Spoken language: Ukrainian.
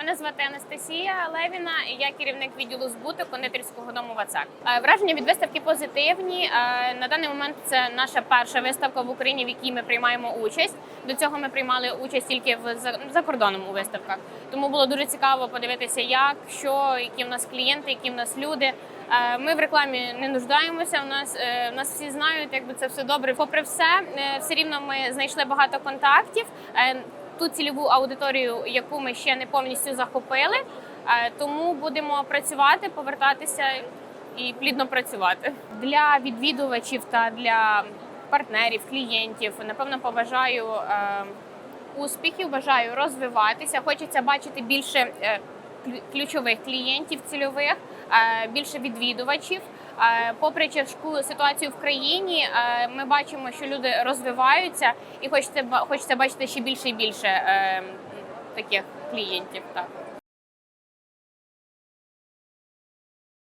Мене звати Анастасія Левіна, і я керівник відділу збуту кондитерського дому Вацак. Е, Враження від виставки позитивні. Е, На даний момент це наша перша виставка в Україні, в якій ми приймаємо участь. До цього ми приймали участь тільки в за- у виставках. Тому було дуже цікаво подивитися, як що, які в нас клієнти, які в нас люди. Е, Ми в рекламі не нуждаємося. У нас в нас всі знають, якби це все добре. Попри все, все рівно ми знайшли багато контактів. Ту цільову аудиторію, яку ми ще не повністю захопили. Е, Тому будемо працювати, повертатися і плідно працювати для відвідувачів та для партнерів, клієнтів. Напевно, побажаю е, успіхів, бажаю розвиватися. Хочеться бачити більше е, ключових клієнтів цільових, більше відвідувачів. Е, Попри тяжку ситуацію в країні, е, ми бачимо, що люди розвиваються, і хочеться хочеться бачити ще більше і більше е, таких клієнтів. Так.